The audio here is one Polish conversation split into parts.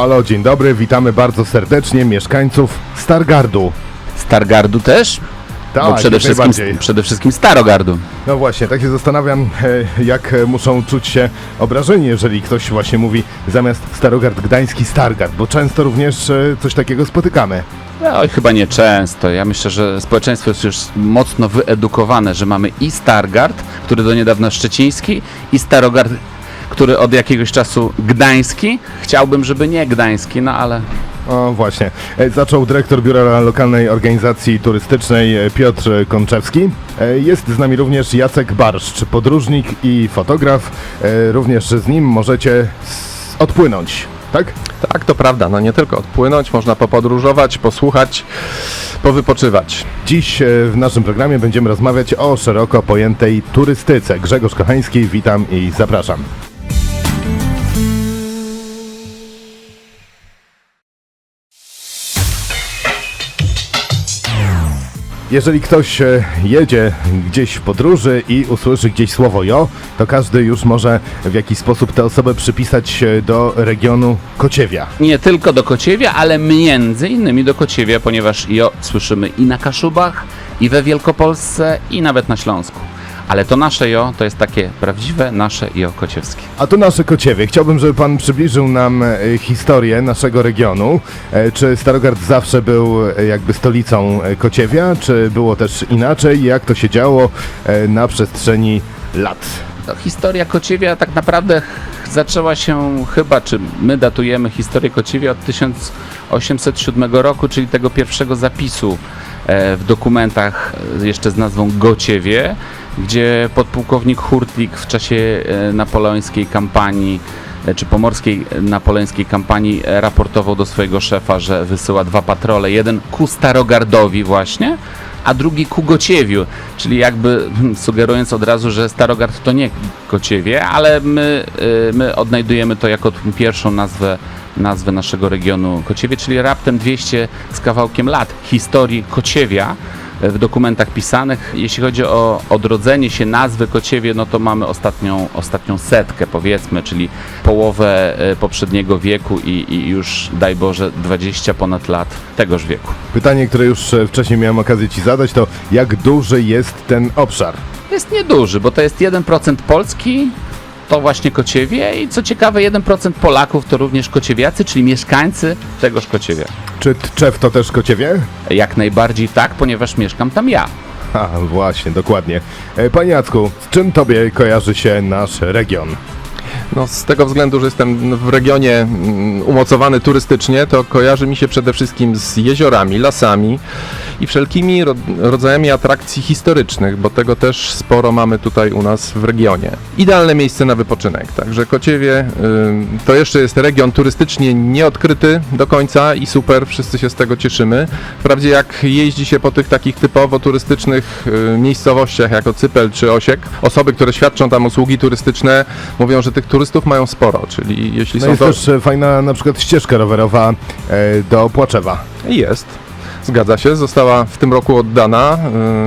halo, dzień dobry, witamy bardzo serdecznie mieszkańców Stargardu. Stargardu też? Tak, Bo przede wszystkim, przede wszystkim Starogardu. No właśnie, tak się zastanawiam, e, jak muszą czuć się obrażeni, jeżeli ktoś właśnie mówi zamiast Starogard Gdański Stargard, bo często również e, coś takiego spotykamy. Oj, chyba nie często. Ja myślę, że społeczeństwo jest już mocno wyedukowane, że mamy i Stargard, który do niedawna szczeciński, i Starogard, który od jakiegoś czasu gdański. Chciałbym, żeby nie gdański, no ale O właśnie, E, zaczął dyrektor biura lokalnej organizacji turystycznej e, Piotr Konczewski. E, Jest z nami również Jacek Barszcz, podróżnik i fotograf. Również z nim możecie odpłynąć, tak? Tak, to prawda. No nie tylko odpłynąć, można popodróżować, posłuchać, powypoczywać. Dziś w naszym programie będziemy rozmawiać o szeroko pojętej turystyce. Grzegorz Kochański, witam i zapraszam. Jeżeli ktoś e, jedzie gdzieś w podróży i usłyszy gdzieś słowo jo, to każdy już może w jakiś sposób tę osobę przypisać e, do regionu Kociewia. nie tylko do Kociewia, ale między innymi do Kociewia, ponieważ jo słyszymy i na Kaszubach, i we Wielkopolsce, i nawet na Śląsku. Ale to nasze jo to jest takie prawdziwe nasze jo kociewskie. A to nasze Kociewie. Chciałbym, żeby Pan przybliżył nam e, historię naszego regionu. E, Czy Starogard zawsze był e, jakby stolicą Kociewia, czy było też inaczej? Jak to się działo na przestrzeni lat? No, historia Kociewia tak naprawdę zaczęła się chyba, czy my datujemy historię Kociewia od 1807 roku, czyli tego pierwszego zapisu w dokumentach jeszcze z nazwą Gociewie, gdzie podpułkownik Hurtlik w czasie e, napoleońskiej kampanii e, czy pomorskiej e, napoleońskiej kampanii raportował do swojego szefa, że wysyła dwa patrole, jeden ku Starogardowi właśnie, a drugi ku Gociewiu, czyli jakby hmm, sugerując od razu, że Starogard to nie Gociewie, ale my, my odnajdujemy to jako pierwszą nazwę, nazwę naszego regionu Kociewie, czyli raptem 200 z kawałkiem lat historii Kociewia w dokumentach pisanych. Jeśli chodzi o odrodzenie się nazwy Kociewie, no to mamy ostatnią, ostatnią setkę powiedzmy, czyli połowę e, poprzedniego wieku i, i już daj Boże 20 ponad lat tegoż wieku. Pytanie, które już e, wcześniej miałem okazję Ci zadać, to jak duży jest ten obszar? Jest nieduży, bo to jest 1% Polski, to właśnie Kociewie i co ciekawe 1% Polaków to również Kociewiacy, czyli mieszkańcy tegoż Kociewia. Czy Tczew to też Kociewie? Jak najbardziej tak, ponieważ mieszkam tam ja. A, właśnie, dokładnie. E, Panie Jacku, z czym Tobie kojarzy się nasz region? No, z tego względu, że jestem w regionie mm, umocowany turystycznie, to kojarzy mi się przede wszystkim z jeziorami, lasami i wszelkimi ro rodzajami atrakcji historycznych, bo tego też sporo mamy tutaj u nas w regionie. Idealne miejsce na wypoczynek. Także Kociewie to jeszcze jest region turystycznie nieodkryty do końca i super, wszyscy się z tego cieszymy. Wprawdzie jak jeździ się po tych takich typowo turystycznych miejscowościach, jako Cypel czy Osiek, osoby, które świadczą tam usługi turystyczne, mówią, że tych turystów mają sporo, czyli jeśli No są jest to... też e, fajna na przykład ścieżka rowerowa e, do Płaczewa. Jest. Zgadza się, została w tym roku oddana.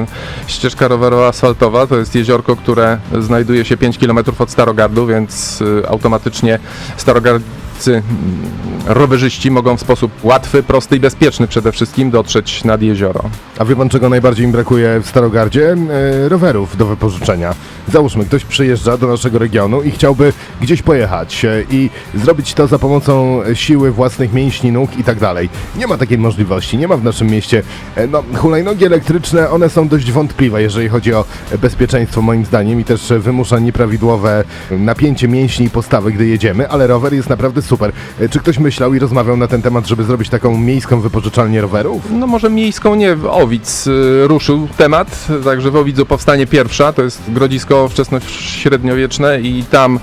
Yy, ścieżka rowerowa asfaltowa to jest jeziorko, które znajduje się 5 km od Starogardu, więc automatycznie starogardcy mm, rowerzyści mogą w sposób łatwy, prosty i bezpieczny przede wszystkim dotrzeć nad jezioro. A wie pan czego najbardziej im brakuje w Starogardzie? E, rowerów do wypożyczenia. Załóżmy, ktoś przyjeżdża do naszego regionu i chciałby gdzieś pojechać e, i zrobić to za pomocą siły własnych mięśni, nóg i tak dalej. Nie ma takiej możliwości, nie ma w naszym mieście. E, no, hulajnogi elektryczne, one są dość wątpliwe, jeżeli chodzi o bezpieczeństwo moim zdaniem i też wymusza nieprawidłowe napięcie mięśni i postawy, gdy jedziemy, ale rower jest naprawdę super. E, Czy ktoś myślał i rozmawiał na ten temat, żeby zrobić taką miejską wypożyczalnię rowerów? No może miejską nie, w Owic y, ruszył temat, także w Owidzu powstanie pierwsza, to jest grodzisko wczesnośredniowieczne i tam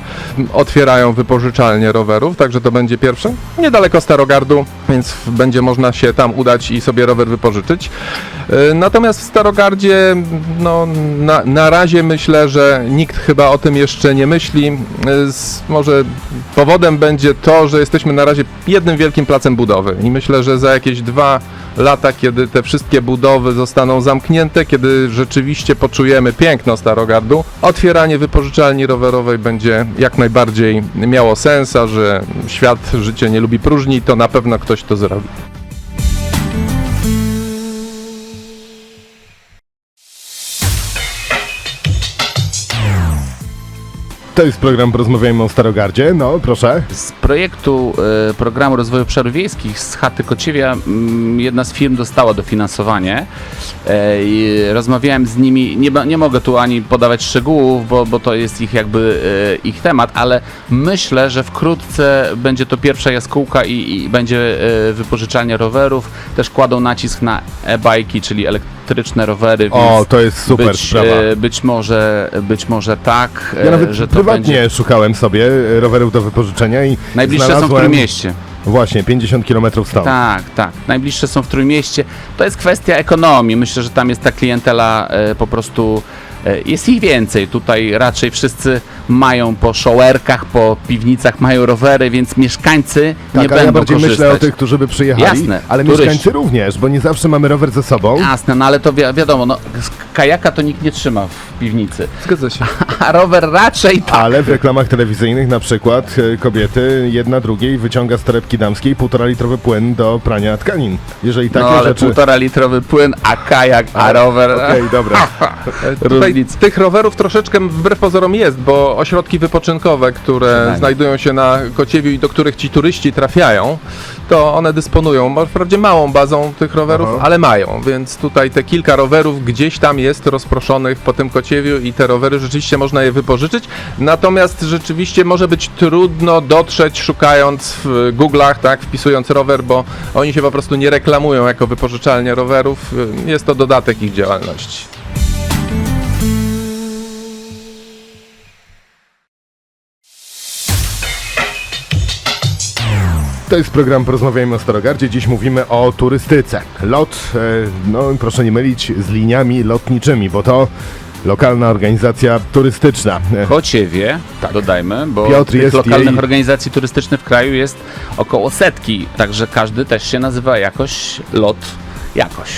otwierają wypożyczalnię rowerów, także to będzie pierwsze. Niedaleko Starogardu, więc będzie można się tam udać i sobie rower wypożyczyć. Y, Natomiast w Starogardzie, no na, na razie myślę, że nikt chyba o tym jeszcze nie myśli. Y, z- Może powodem będzie to, że jesteśmy na razie jednym wielkim placem budowy i myślę, że za jakieś dwa lata, kiedy te wszystkie budowy zostaną zamknięte, kiedy rzeczywiście poczujemy piękno Starogardu, otwieranie wypożyczalni rowerowej będzie jak najbardziej miało sens, a że świat życie nie lubi próżni, to na pewno ktoś to zrobi. To jest program Porozmawiajmy o Starogardzie. No, proszę. Z projektu e, Programu Rozwoju Obszarów Wiejskich z Chaty Kociewia mm, jedna z firm dostała dofinansowanie. I rozmawiałem z nimi, nie, nie mogę tu ani podawać szczegółów, bo, bo to jest ich jakby e, ich temat, ale myślę, że wkrótce będzie to pierwsza jaskółka i, i będzie wypożyczalnia rowerów. Też kładą nacisk na e-bajki, czyli elektryczne rowery, więc O, to jest super być, sprawa. e, być może, być może tak, Ja e, nawet że to prywatnie będzie. szukałem sobie rowerów do wypożyczenia i Najbliższe są w znalazłem Trójmieście. Właśnie, 50 km stąd. Tak, tak. Najbliższe są w Trójmieście. To jest kwestia ekonomii. Myślę, że tam jest ta klientela e, po prostu. E, jest ich więcej. Tutaj raczej wszyscy mają po showerkach, po piwnicach mają rowery, więc mieszkańcy nie Tak, ale będą ja bardziej korzystać. myślę o tych, którzy by przyjechali, Jasne, ale turyści. mieszkańcy również, bo nie zawsze mamy rower ze sobą. Jasne, no ale to wi- wiadomo, no, kajaka to nikt nie trzyma w piwnicy, Zgadza się. a rower raczej tak. Ale w reklamach telewizyjnych na przykład e, kobiety jedna drugiej wyciąga z torebki damskiej półtora litrowy płyn do prania tkanin. Jeżeli takie no ale rzeczy... półtora litrowy płyn, a kajak, a rower. Okej, dobra. Tutaj Różnic. tych rowerów troszeczkę wbrew pozorom jest, bo ośrodki wypoczynkowe, które Przynajmniej. znajdują się na Kociewiu i do których ci turyści trafiają, to one dysponują mo- wprawdzie małą bazą tych rowerów, Aha. ale mają, więc tutaj te kilka rowerów gdzieś tam jest rozproszonych po tym Kociewiu i te rowery rzeczywiście można je wypożyczyć, natomiast rzeczywiście może być trudno dotrzeć szukając w Google'ach, tak, wpisując rower, bo oni się po prostu nie reklamują jako wypożyczalnie rowerów, jest to dodatek ich działalności. To jest program Porozmawiajmy o Starogardzie. Dziś mówimy o turystyce. Lot, e, no proszę nie mylić z liniami lotniczymi, bo to lokalna organizacja turystyczna. E, Kociewie, Tak. dodajmy, bo Piotr tych lokalnych jej- organizacji turystycznych w kraju jest około setki, także każdy też się nazywa jakoś lot jakoś.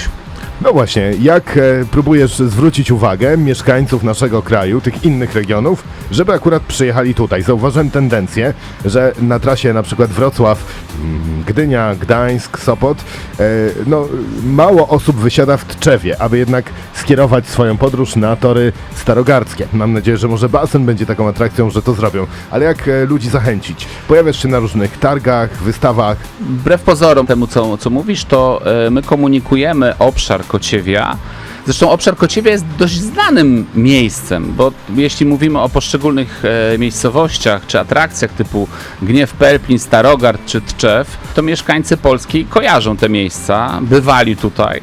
No właśnie, jak e, próbujesz zwrócić uwagę mieszkańców naszego kraju, tych innych regionów, żeby akurat przyjechali tutaj? Zauważyłem tendencję, że na trasie na przykład Wrocław, mm, Gdynia, Gdańsk, Sopot, e, no mało osób wysiada w Tczewie, aby jednak skierować swoją podróż na tory starogardzkie. Mam nadzieję, że może basen będzie taką atrakcją, że to zrobią. Ale jak e, ludzi zachęcić? Pojawiasz się na różnych targach, wystawach, Wbrew pozorom temu, co, co mówisz, to my komunikujemy obszar Kociewia. Zresztą obszar Kociewia jest dość znanym miejscem, bo jeśli mówimy o poszczególnych e, miejscowościach czy atrakcjach typu Gniew Pelplin, Starogard czy Tczew, to mieszkańcy Polski kojarzą te miejsca, bywali tutaj.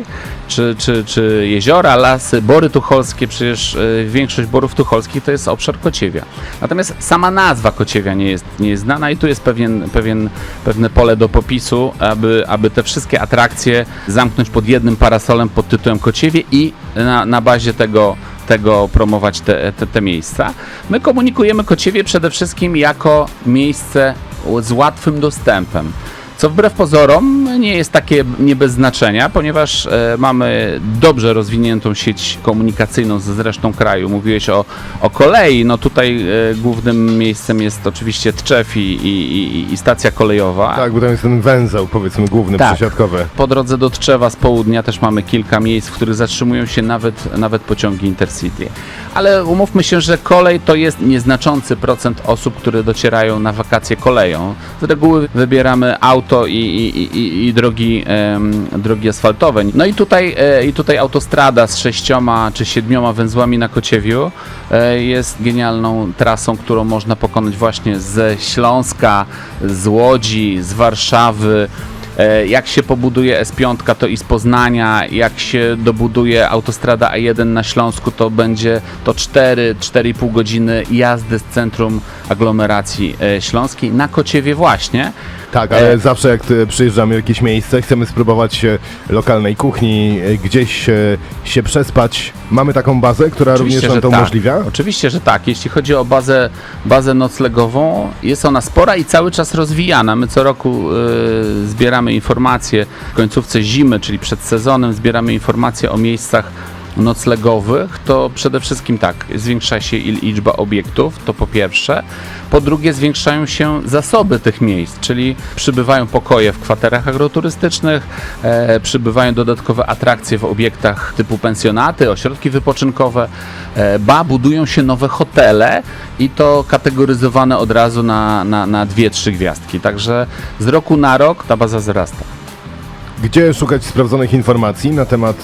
Czy, czy, czy jeziora, lasy, bory tucholskie, przecież e, większość borów tucholskich to jest obszar Kociewia. Natomiast sama nazwa Kociewia nie jest, nie jest znana i tu jest pewien, pewien, pewne pole do popisu, aby, aby te wszystkie atrakcje zamknąć pod jednym parasolem pod tytułem Kociewie i na, na bazie tego, tego promować te, te, te miejsca. My komunikujemy Kociewie przede wszystkim jako miejsce z łatwym dostępem. Co wbrew pozorom nie jest takie nie bez znaczenia, ponieważ e, mamy dobrze rozwiniętą sieć komunikacyjną z, z resztą kraju. Mówiłeś o, o kolei, no tutaj e, głównym miejscem jest oczywiście Tczew i, i, i, i stacja kolejowa. tak, bo tam jest ten węzeł, powiedzmy, główny, Tak. przesiadkowy. Po drodze do Tczewa z południa też mamy kilka miejsc, w których zatrzymują się nawet, nawet pociągi Intercity. Ale umówmy się, że kolej to jest nieznaczący procent osób, które docierają na wakacje koleją. Z reguły wybieramy auto i, i, i- i, i drogi, drogi asfaltowe. No i tutaj, e, i tutaj autostrada z sześcioma czy siedmioma węzłami na Kociewiu e, jest genialną trasą, którą można pokonać właśnie ze Śląska, z Łodzi, z Warszawy. E, Jak się pobuduje S5, to i z Poznania, jak się dobuduje autostrada A1 na Śląsku, to będzie to 4-4,5 godziny jazdy z centrum aglomeracji śląskiej na Kociewie właśnie. Tak, ale E, zawsze jak e, przyjeżdżamy w jakieś miejsce, chcemy spróbować e, lokalnej kuchni, gdzieś się przespać. Mamy taką bazę, która również nam to tak. umożliwia? Oczywiście, że tak. Jeśli chodzi o bazę, bazę noclegową, jest ona spora i cały czas rozwijana. My co roku y, zbieramy informacje w końcówce zimy, czyli przed sezonem, zbieramy informacje o miejscach noclegowych, to przede wszystkim tak, zwiększa się liczba obiektów, to po pierwsze. Po drugie, zwiększają się zasoby tych miejsc, czyli przybywają pokoje w kwaterach agroturystycznych, e, przybywają dodatkowe atrakcje w obiektach typu pensjonaty, ośrodki wypoczynkowe, e, ba, budują się nowe hotele i to kategoryzowane od razu na, na, na dwie, trzy gwiazdki. Także z roku na rok ta baza wzrasta. Gdzie szukać sprawdzonych informacji na temat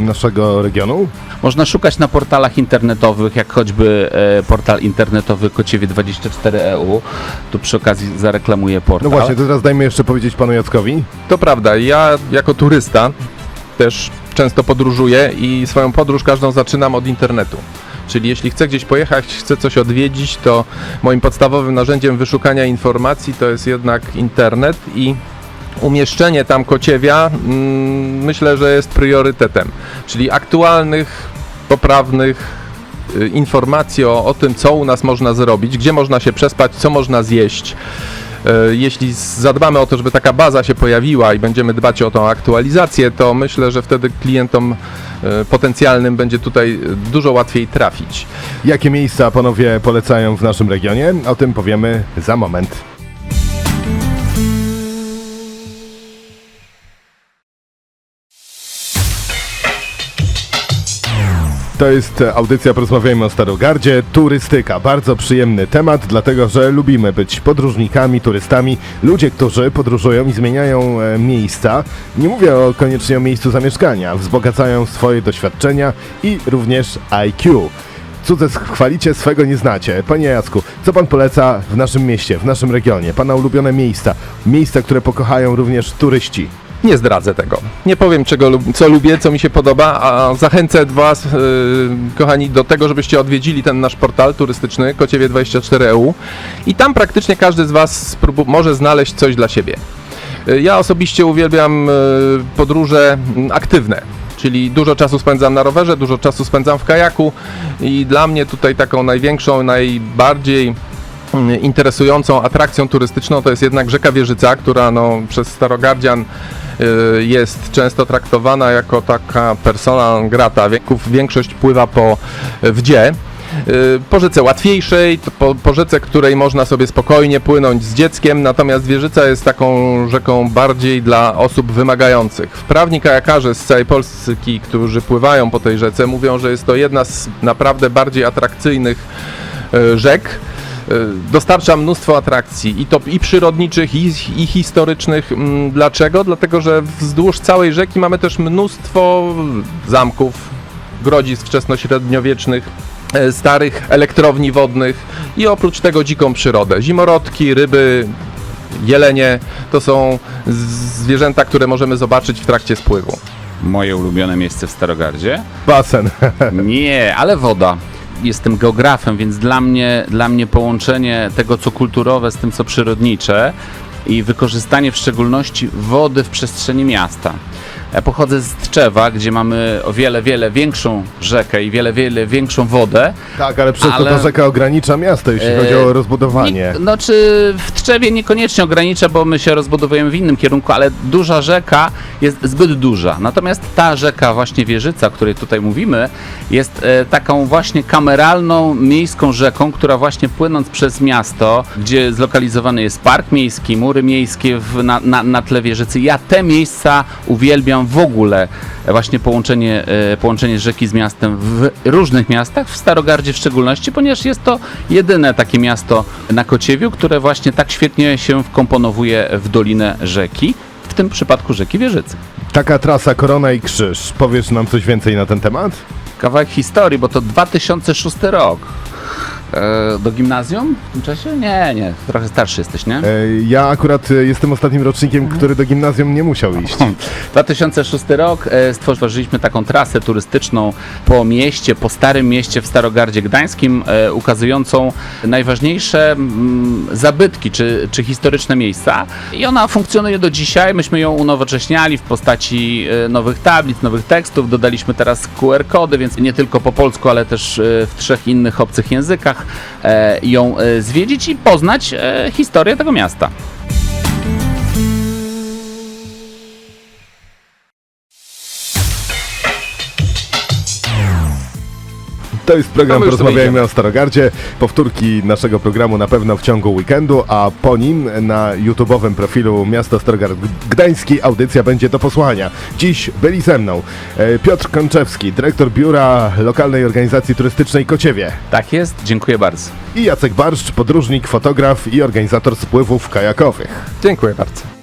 e, naszego regionu? Można szukać na portalach internetowych, jak choćby e, portal internetowy Kociewie24EU. Tu przy okazji zareklamuję portal. No właśnie, to teraz dajmy jeszcze powiedzieć panu Jackowi. To prawda, ja jako turysta też często podróżuję i swoją podróż każdą zaczynam od internetu. Czyli jeśli chcę gdzieś pojechać, chcę coś odwiedzić, to moim podstawowym narzędziem wyszukania informacji to jest jednak internet i umieszczenie tam kociewia mm, myślę, że jest priorytetem. Czyli aktualnych, poprawnych y, informacji o, o tym, co u nas można zrobić, gdzie można się przespać, co można zjeść. E, Jeśli zadbamy o to, żeby taka baza się pojawiła i będziemy dbać o tą aktualizację, to myślę, że wtedy klientom e, potencjalnym będzie tutaj dużo łatwiej trafić. Jakie miejsca panowie polecają w naszym regionie? O tym powiemy za moment. To jest audycja Porozmawiajmy o Starogardzie. Turystyka. Bardzo przyjemny temat, dlatego że lubimy być podróżnikami, turystami. Ludzie, którzy podróżują i zmieniają e, miejsca. Nie mówię o, koniecznie o miejscu zamieszkania. Wzbogacają swoje doświadczenia i również IQ. Cudze chwalicie, swego nie znacie. Panie Jacku, co pan poleca w naszym mieście, w naszym regionie? Pana ulubione miejsca, miejsca, które pokochają również turyści. Nie zdradzę tego. Nie powiem, czego, co lubię, co mi się podoba, a zachęcę Was, yy, kochani, do tego, żebyście odwiedzili ten nasz portal turystyczny Kociewie24EU i tam praktycznie każdy z Was może znaleźć coś dla siebie. Yy, Ja osobiście uwielbiam podróże aktywne. Czyli dużo czasu spędzam na rowerze, dużo czasu spędzam w kajaku i dla mnie tutaj taką największą, najbardziej interesującą atrakcją turystyczną to jest jednak rzeka Wieżyca, która no, przez starogardzian jest często traktowana jako taka persona grata. Większość pływa po wdzie. Y, Po rzece łatwiejszej, po, po rzece, której można sobie spokojnie płynąć z dzieckiem, natomiast Wieżyca jest taką rzeką bardziej dla osób wymagających. Wprawni kajakarze z całej Polski, którzy pływają po tej rzece, mówią, że jest to jedna z naprawdę bardziej atrakcyjnych y, rzek. Y, Dostarcza mnóstwo atrakcji i to i przyrodniczych, i, i historycznych. Mm, Dlaczego? Dlatego, że wzdłuż całej rzeki mamy też mnóstwo zamków, grodzisk wczesnośredniowiecznych, e, starych elektrowni wodnych i oprócz tego dziką przyrodę. Zimorodki, ryby, jelenie to są zwierzęta, które możemy zobaczyć w trakcie spływu. Moje ulubione miejsce w Starogardzie? Basen. Nie, ale woda. Jestem geografem, więc dla mnie, dla mnie połączenie tego, co kulturowe, z tym, co przyrodnicze i wykorzystanie w szczególności wody w przestrzeni miasta. Ja pochodzę z Tczewa, gdzie mamy o wiele, wiele większą rzekę i wiele, wiele większą wodę. tak, ale przez to Ale- ta rzeka ogranicza miasto, jeśli E, chodzi o rozbudowanie. Nie, no czy w Tczewie niekoniecznie ogranicza, bo my się rozbudowujemy w innym kierunku, ale duża rzeka jest zbyt duża. Natomiast ta rzeka właśnie Wieżyca, o której tutaj mówimy, jest e, taką właśnie kameralną, miejską rzeką, która właśnie płynąc przez miasto, gdzie zlokalizowany jest park miejski, mury miejskie w, na, na, na tle Wieżycy, ja te miejsca uwielbiam w ogóle. E, Właśnie połączenie, e, połączenie rzeki z miastem w różnych miastach, w Starogardzie w szczególności, ponieważ jest to jedyne takie miasto na Kociewiu, które właśnie tak świetnie się wkomponowuje w dolinę rzeki, w tym przypadku rzeki Wieżycy. Taka trasa Korona i Krzyż. Powiesz nam coś więcej na ten temat? Kawałek historii, bo to 2006 rok. E, do gimnazjum w tym czasie? Nie, nie, trochę starszy jesteś, nie? E, Ja akurat e, jestem ostatnim rocznikiem, który do gimnazjum nie musiał iść. 2006 rok e, stworzyliśmy taką trasę turystyczną po mieście, po starym mieście w Starogardzie Gdańskim, e, ukazującą najważniejsze mm, zabytki czy, czy historyczne miejsca. I ona funkcjonuje do dzisiaj. Myśmy ją unowocześniali w postaci e, nowych tablic, nowych tekstów. Dodaliśmy teraz QR-kody, więc nie tylko po polsku, ale też e, w trzech innych obcych językach ją e, zwiedzić i poznać e, historię tego miasta. To jest program No my już sobie Porozmawiajmy idziemy. o Starogardzie. Powtórki naszego programu na pewno w ciągu weekendu, a po nim na YouTube'owym profilu Miasto Starogard Gdański audycja będzie do posłuchania. Dziś byli ze mną e, Piotr Konczewski, dyrektor biura lokalnej organizacji turystycznej Kociewie Tak jest, dziękuję bardzo. i Jacek Barszcz, podróżnik, fotograf i organizator spływów kajakowych. Dziękuję bardzo.